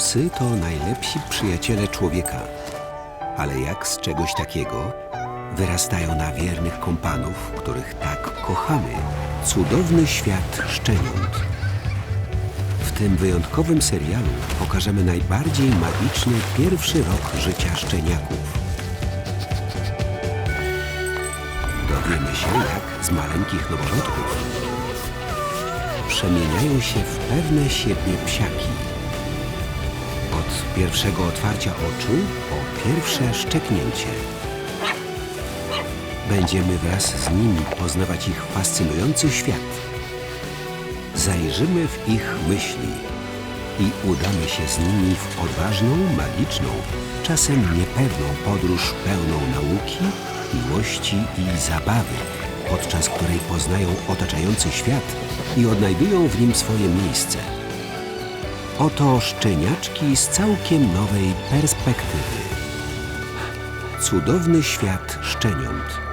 Psy to najlepsi przyjaciele człowieka. Ale jak z czegoś takiego wyrastają na wiernych kompanów, których tak kochamy, cudowny świat szczeniąt. W tym wyjątkowym serialu pokażemy najbardziej magiczny pierwszy rok życia szczeniaków. Dowiemy się, jak z maleńkich noworodków przemieniają się w pewne siebie psiaki. Pierwszego otwarcia oczu po pierwsze szczeknięcie. Będziemy wraz z nimi poznawać ich fascynujący świat. Zajrzymy w ich myśli i udamy się z nimi w odważną, magiczną, czasem niepewną podróż pełną nauki, miłości i zabawy, podczas której poznają otaczający świat i odnajdują w nim swoje miejsce. Oto szczeniaczki z całkiem nowej perspektywy. Cudowny świat szczeniąt.